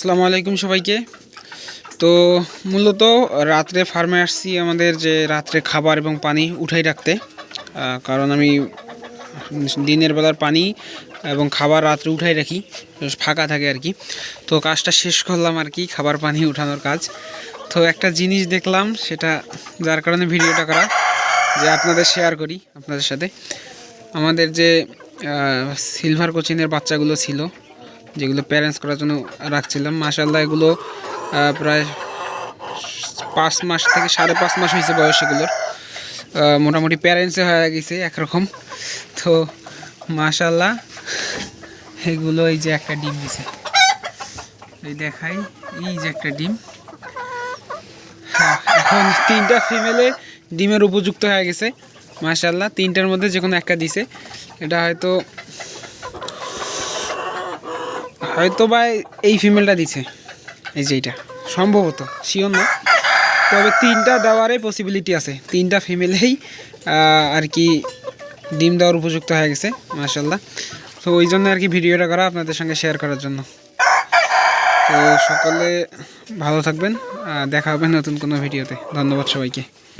আসসালামু আলাইকুম সবাইকে। তো মূলত রাত্রে ফার্মে আসছি আমাদের যে রাত্রে খাবার এবং পানি উঠাই রাখতে। কারণ আমি দিনের বেলার পানি এবং খাবার রাত্রে উঠাই রাখি, ফাঁকা থাকে আর কি। তো কাজটা শেষ করলাম আর কি, খাবার পানি উঠানোর কাজ। তো একটা জিনিস দেখলাম, সেটা যার কারণে ভিডিওটা করা, যে আপনাদের শেয়ার করি আপনাদের সাথে। আমাদের যে সিলভার কোচিনের বাচ্চাগুলো ছিল যেগুলো প্যারেন্টস করার জন্য রাখছিলাম মাসাল্লাহ এগুলো প্রায় পাঁচ মাস থেকে সাড়ে পাঁচ মাস হয়েছে বয়স এগুলোর। মোটামুটি প্যারেন্টসে হয়ে গেছে একরকম। তো মাশাল্লাহ এগুলো এই যে একটা ডিম দিছে। এই দেখাই এই যে একটা ডিম। হ্যাঁ, এখন তিনটা ফিমেলে ডিমের উপযুক্ত হয়ে গেছে। মাশাল্লাহ তিনটার মধ্যে যে কোনো একটা দিছে। এটা হয়তো হয়তো বা এই ফিমেলটা দিছে। এই যে এইটা। সম্ভবত শিওর না। তবে তিনটা দেওয়ারই পসিবিলিটি আছে। তিনটা ফিমেলেই আর কি ডিম দেওয়ার উপযুক্ত হয়ে গেছে মাশাল্লাহ তো ওই জন্য আর কি ভিডিওটা করা, আপনাদের সঙ্গে শেয়ার করার জন্য। তো সকলে ভালো থাকবেন দেখা হবে নতুন কোনো ভিডিওতে। ধন্যবাদ সবাইকে।